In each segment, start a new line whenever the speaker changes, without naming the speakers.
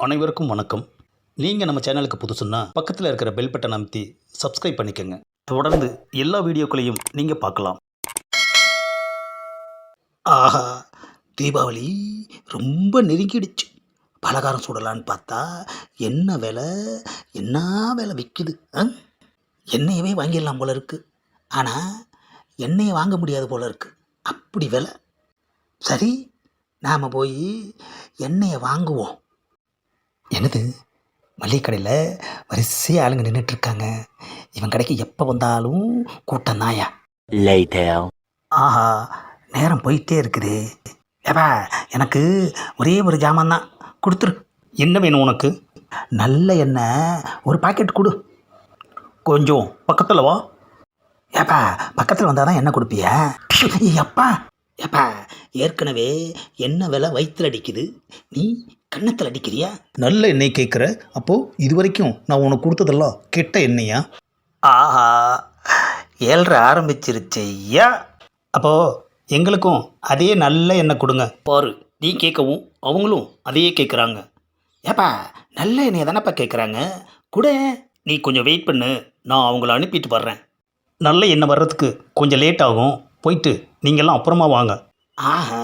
அனைவருக்கும் வணக்கம். நீங்கள் நம்ம சேனலுக்கு புதுசுன்னா பக்கத்தில் இருக்கிற பெல் பட்டன் அமைத்தி சப்ஸ்கிரைப் பண்ணிக்கோங்க. தொடர்ந்து எல்லா வீடியோக்களையும் நீங்கள் பார்க்கலாம். ஆஹா தீபாவளி ரொம்ப நெருங்கிடுச்சு. பலகாரம் சுடலான்னு பார்த்தா என்ன விலை என்ன விலை விற்குது ஆ? எண்ணெயவே வாங்கிடலாம் போல இருக்குது ஆனால் எண்ணெயை வாங்க முடியாது போல இருக்குது அப்படி விலை. சரி நாம் போய் எண்ணெயை வாங்குவோம். என்னது? மளிகை கடையில் வரிசையாக ஆளுங்க நின்றுட்டுருக்காங்க இவன் கடைக்கு எப்போ வந்தாலும் கூட்டம் தாயா. ஆஹா நேரம் போயிட்டே இருக்குதே. ஏப்பா எனக்கு ஒரே ஒரு ஜாமான் தான் கொடுத்துரு. என்ன வேணும் உனக்கு? நல்ல எண்ணெய் ஒரு பாக்கெட் கொடு. கொஞ்சம் பக்கத்தில் வா. ஏப்பா பக்கத்தில் வந்தால் தான் எண்ணெய் கொடுப்பியா? எப்பா. ஏப்பா ஏற்கனவே எண்ணெய் விலை வயிற்றுல அடிக்குது. நீ கன்னத்தில் அடிக்கிறியா நல்ல எண்ணெய் கேட்குற. அப்போது இது வரைக்கும் நான் உனக்கு கொடுத்ததெல்லாம் கெட்ட எண்ணெயா ஆஹா ஏழ்ரை ஆரம்பிச்சிருச்சு ஐயா. அப்போது எங்களுக்கும் அதே நல்ல எண்ணெய் கொடுங்க. பாரு நீ கேட்கவும் அவங்களும் அதையே கேட்குறாங்க. ஏப்பா நல்ல எண்ணெயை தானப்பா கேட்குறாங்க? கூட நீ கொஞ்சம் வெயிட் பண்ணு நான் அவங்கள அனுப்பிட்டு வர்றேன். நல்ல எண்ணெய் வர்றதுக்கு கொஞ்சம் லேட் ஆகும். போயிட்டு நீங்கள்லாம் அப்புறமா வாங்க. ஆஹா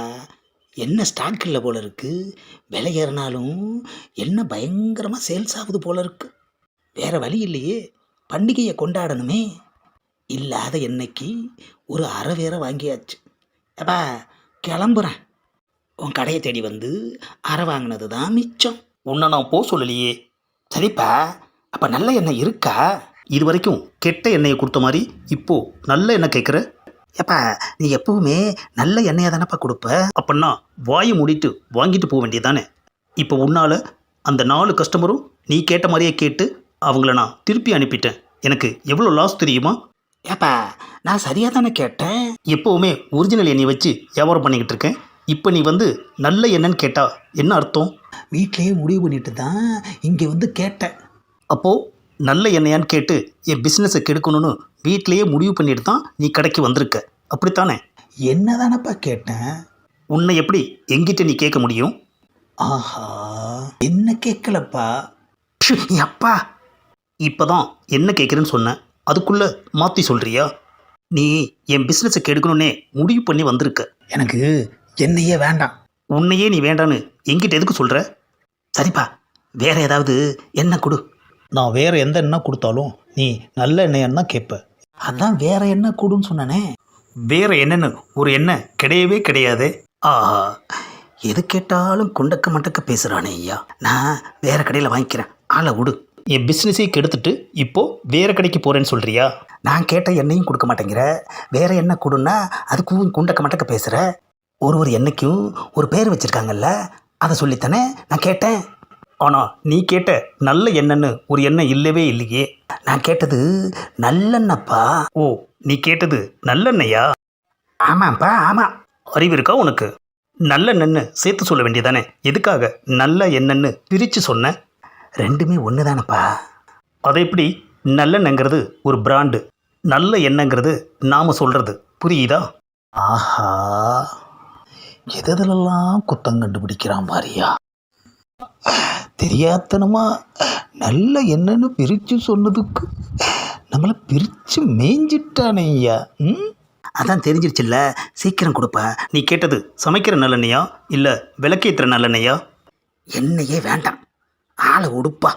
என்ன ஸ்டாக் இல்லை போல இருக்கு? விலை ஏறினாலும் என்ன பயங்கரமாக சேல்ஸ் ஆகுது போல இருக்கு? வேற வழி இல்லையே. பண்டிகையை கொண்டாடணுமே. இல்லாத எண்ணெய்க்கு ஒரு அரை வேற வாங்கியாச்சு. அப்பா கிளம்புறேன். உன் கடையை தேடி வந்து அரை வாங்கினது தான் மிச்சம். உன்னை நான் போக சொல்லலையே. சரிப்பா. அப்போ நல்ல எண்ணெய் இருக்கா? இது வரைக்கும் கெட்ட எண்ணெயை கொடுத்த மாதிரி இப்போ நல்ல எண்ணெய் கேட்குற? ஏப்பா நீ எப்பவுமே நல்ல எண்ணெயை தானப்பா கொடுப்ப? அப்படின்னா வாயை மூடிட்டு வாங்கிட்டு போக வேண்டியதானே இப்போ உன்னால் அந்த நாலு கஸ்டமரும் நீ கேட்ட மாதிரியே கேட்டு அவங்கள நான் திருப்பி அனுப்பிட்டேன். எனக்கு எவ்வளோ லாஸ் தெரியுமா? ஏப்பா நான் சரியாக தானே கேட்டேன்? எப்போவுமே ஒரிஜினல் எண்ணெய் வச்சு வியாபாரம் பண்ணிக்கிட்டு இருக்கேன். இப்போ நீ வந்து நல்ல எண்ணெய்ன்னு கேட்டா என்ன அர்த்தம்? வீட்டிலேயே முடிவு பண்ணிட்டு தான் இங்கே வந்து கேட்டேன். அப்போது நல்ல எண்ணெயான்னு கேட்டு என் பிஸ்னஸை கெடுக்கணும்னு வீட்டிலேயே முடிவு பண்ணிட்டு தான் நீ கடைக்கு வந்திருக்க. அப்படித்தானே? என்ன தானப்பா கேட்டேன்? உன்னை எப்படி எங்கிட்ட நீ கேட்க முடியும்? ஆஹா என்ன கேட்கலப்பா? அப்பா! இப்போ தான் என்ன கேட்குறேன்னு சொன்னேன் அதுக்குள்ளே மாற்றி சொல்கிறியா நீ என் பிஸ்னஸை கெடுக்கணுன்னே முடிவு பண்ணி வந்திருக்க. எனக்கு என்னையே வேண்டாம். உன்னையே நீ வேண்டான்னு எங்கிட்ட எதுக்கு சொல்கிற சரிப்பா வேற ஏதாவது எண்ணெய் கொடு. நான் வேற எந்த எண்ணெய் கொடுத்தாலும் நீ நல்ல எண்ணெய் தான் கேட்ப. அதான் வேற எண்ணெய் கொடுன்னு சொன்னனே. வேற என்னன்னு? ஒரு எண்ணெய் கிடையவே கிடையாது. ஆஹா. எது கேட்டாலும் குண்டக்க மண்டக்க பேசுகிறானே ஐயா. நான் வேற கடையில் வாங்கிக்கிறேன். ஆளை விடு. என் பிஸ்னஸே கெடுத்துட்டு இப்போ வேற கடைக்கு போறேன்னு சொல்றியா? நான் கேட்ட எண்ணெயும் கொடுக்க மாட்டேங்கிற. வேற எண்ணெய் கொடுன்னா அதுக்கும் குண்டக்க மண்டக்க பேசுகிற ஒரு ஒரு எண்ணெய்க்கும் ஒரு பேர் வச்சிருக்காங்கல்ல. அதை சொல்லித்தானே நான் கேட்டேன். ஆனால் நீ கேட்ட நல்ல எண்ணெய்னு ஒரு எண்ணெய் இல்லவே இல்லையே. நான் கேட்டது நல்லெண்ணப்பா. ஓ நீ கேட்டது நல்லெண்ணெயா? ஆமாப்பா ஆமாம் அறிவு இருக்கா உனக்கு? நல்லெண்ணெய்னு சேர்த்து சொல்ல வேண்டியதானே? எதுக்காக நல்ல எண்ணெய்னு பிரித்து சொன்ன? ரெண்டுமே ஒன்று தானப்பா அது எப்படி நல்லெண்ணெங்கிறது ஒரு பிராண்டு நல்ல எண்ணெங்கிறது நாம் சொல்கிறது புரியுதா? ஆஹா. எதுலெல்லாம் குத்தம் கண்டுபிடிக்கிறான் பாரியா? தெரியாத்தனமா நல்ல என்னன்னு பிரித்து சொன்னதுக்கு நம்மளை பிரித்து மேய்ஞ்சிட்டானே ஐயா. ம்? அதான் தெரிஞ்சிருச்சுல்ல. சீக்கிரம் கொடுப்ப. நீ கேட்டது சமைக்கிற நல்லெண்ணெயா? இல்லை விளக்கேற்றுற நல்லெண்ணெயா? எண்ணெயே வேண்டாம். ஆளை உடுப்பா.